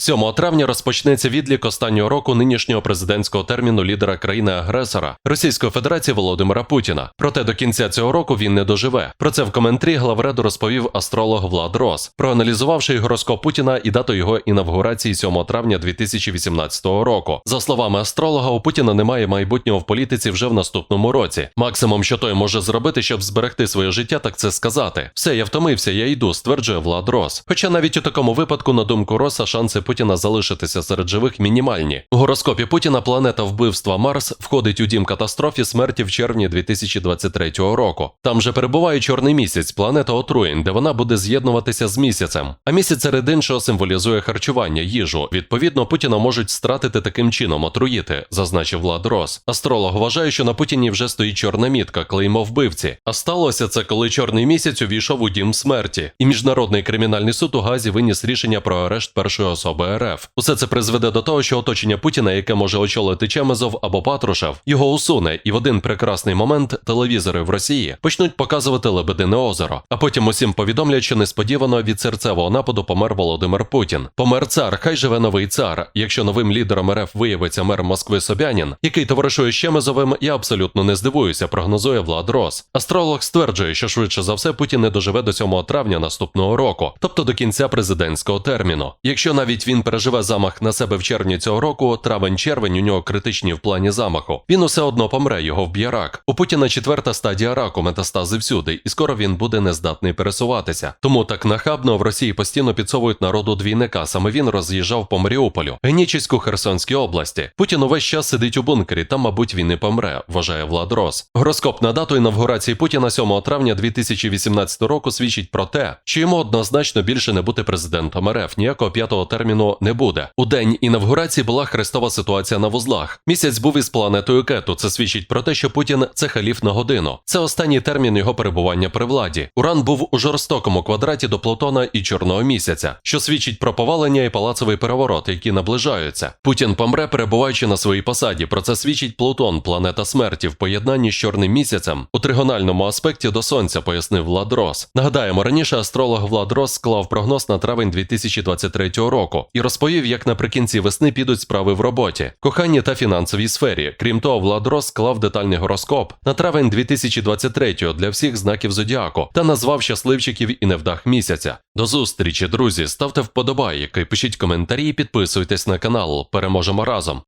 7 травня розпочнеться відлік останнього року нинішнього президентського терміну лідера країни-агресора Російської Федерації Володимира Путіна. Проте до кінця цього року він не доживе. Про це в коментарі главреду розповів астролог Влад Рос, проаналізувавши гороскоп Путіна і дату його інавгурації 7 травня 2018 року. За словами астролога, у Путіна немає майбутнього в політиці вже в наступному році. Максимум, що той може зробити, щоб зберегти своє життя, так це сказати: все, я втомився, я йду, стверджує Влад Рос. Хоча навіть у такому випадку, на думку Роса, шанси Путіна залишитися серед живих мінімальні. У гороскопі Путіна планета вбивства Марс входить у дім катастрофі смерті в червні 2023 року. Там же перебуває чорний місяць, планета отруєнь, де вона буде з'єднуватися з місяцем. А місяць серед іншого символізує харчування, їжу. Відповідно, Путіна можуть стратити таким чином, отруїти, зазначив Влад Рос. Астролог вважає, що на Путіні вже стоїть чорна мітка, клеймо вбивці. А сталося це, коли чорний місяць увійшов у дім смерті, і міжнародний кримінальний суд у Газі виніс рішення про арешт першої особи РФ. Усе це призведе до того, що оточення Путіна, яке може очолити Чемезов або Патрушев, його усуне, і в один прекрасний момент телевізори в Росії почнуть показувати Лебедине озеро. А потім усім повідомлять, що несподівано від серцевого нападу помер Володимир Путін. Помер цар, хай живе новий цар. Якщо новим лідером РФ виявиться мер Москви Собянін, який товаришує з Чемезовим, я абсолютно не здивуюся, прогнозує Влад Рос. Астролог стверджує, що швидше за все Путін не доживе до 7 травня наступного року, тобто до кінця президентського терміну. Якщо навіть він переживе замах на себе в червні цього року, травень-червень у нього критичні в плані замаху. Він усе одно помре, його вб'є рак. У Путіна четверта стадія раку, метастази всюди, і скоро він буде нездатний пересуватися. Тому так нахабно в Росії постійно підсовують народу двійника. Саме він роз'їжджав по Маріуполю, Генічеську Херсонській області. Путін увесь час сидить у бункері, там, мабуть, він і помре, вважає Влад Рос. Гороскоп на дату інавгурації Путіна 7 травня 2018 року свідчить про те, що йому однозначно більше не бути президентом РФ. Ніякого п'ятого терміну не буде. У день інавгурації була хрестова ситуація на вузлах. Місяць був із планетою Кету. Це свідчить про те, що Путін це халіф на годину. Це останній термін його перебування при владі. Уран був у жорстокому квадраті до Плутона і Чорного місяця, що свідчить про повалення і палацовий переворот, які наближаються. Путін помре, перебуваючи на своїй посаді. Про це свідчить Плутон, планета смерті, в поєднанні з чорним місяцем у тригональному аспекті до сонця, пояснив Влад Рос. Нагадаємо, раніше астролог Влад Рос склав прогноз на травень 2023 року і розповів, як наприкінці весни підуть справи в роботі, коханні та фінансовій сфері. Крім того, Влад Рос склав детальний гороскоп на травень 2023 для всіх знаків зодіаку та назвав щасливчиків і невдах місяця. До зустрічі, друзі! Ставте вподобайки, пишіть коментарі, підписуйтесь на канал. Переможемо разом.